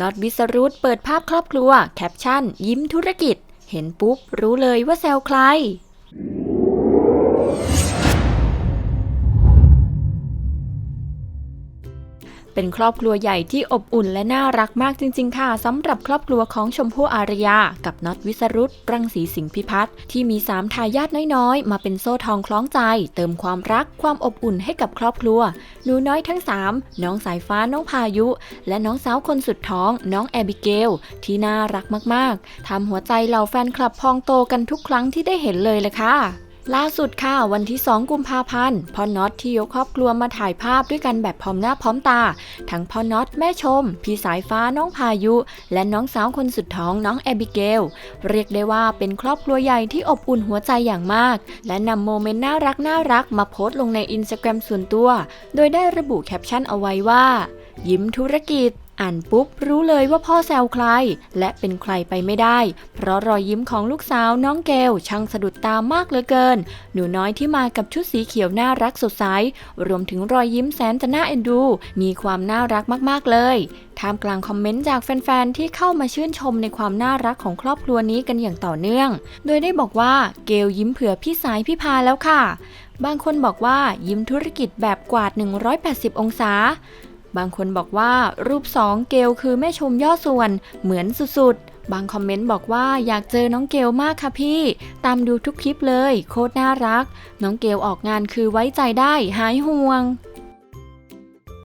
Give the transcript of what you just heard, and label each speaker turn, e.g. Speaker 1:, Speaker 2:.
Speaker 1: น็อตวิสรุตเปิดภาพครอบครัว แคปชั่น ยิ้มธุรกิจ เห็นปุ๊บ รู้เลยว่าแซวใคร เป็นครอบครัวใหญ่ที่อบอุ่นและน่ารักมากจริง ๆ ค่ะสำหรับครอบครัวของชมพู่อารยา กับน็อตวิสรุตรังสีสิงห์พิพัฒน์ที่มีสามทายาทน้อยๆ มาเป็นโซ่ทองคล้องใจ เติมความรักความอบอุ่นให้กับครอบครัวหนูน้อยทั้ง 3 น้องสายฟ้าน้องพายุ และน้องสาวคนสุดท้อง น้องแอบิเกล ที่น่ารักมากๆทำหัวใจเหล่าแฟนคลับพองโตกันทุกครั้งที่ได้เห็นเลยเลยค่ะ ล่าสุดค่ะวันที่ 2 กุมภาพันธ์พ่อน็อตที่ยกครอบครัวมาถ่ายภาพด้วยกันแบบพร้อมหน้าพร้อมตา ทั้งพ่อน็อตแม่ชม พี่สายฟ้าน้องพายุ และน้องสาวคนสุดท้องน้องแอบิเกล เรียกได้ว่าเป็นครอบครัวใหญ่ที่อบอุ่นหัวใจอย่างมาก และนำโมเมนต์น่ารักน่ารักมาโพสต์ลงในอินสตาแกรมส่วนตัว โดยได้ระบุแคปชั่นเอาไว้ว่า ยิ้มธุรกิจ อ่านปุ๊บรู้เลยว่าพ่อแซวใคร และเป็นใครไปไม่ได้ เพราะรอยยิ้มของลูกสาวน้องเกลช่างสะดุดตามากเหลือเกิน หนูน้อยที่มากับชุดสีเขียวน่ารักสดใสรวมถึงรอยยิ้มแสนจะน่าเอ็นดู มีความน่ารักมากๆเลยท่ามกลางคอมเมนต์จากแฟน ๆ ที่เข้ามาชื่นชมในความน่ารักของครอบครัวนี้กันอย่างต่อเนื่อง โดยได้บอกว่าเกลยิ้มเผื่อพี่สายพี่พาแล้วค่ะ บางคนบอกว่ายิ้มธุรกิจแบบกวาด 180 องศา บางคนบอกว่ารูปสองเกลคือแม่ชมย่อส่วนเหมือนสุดๆ บางคอมเมนต์บอกว่าอยากเจอน้องเกลมากค่ะพี่ ตามดูทุกคลิปเลย โคตรน่ารัก น้องเกลออกงานคือไว้ใจได้หายห่วง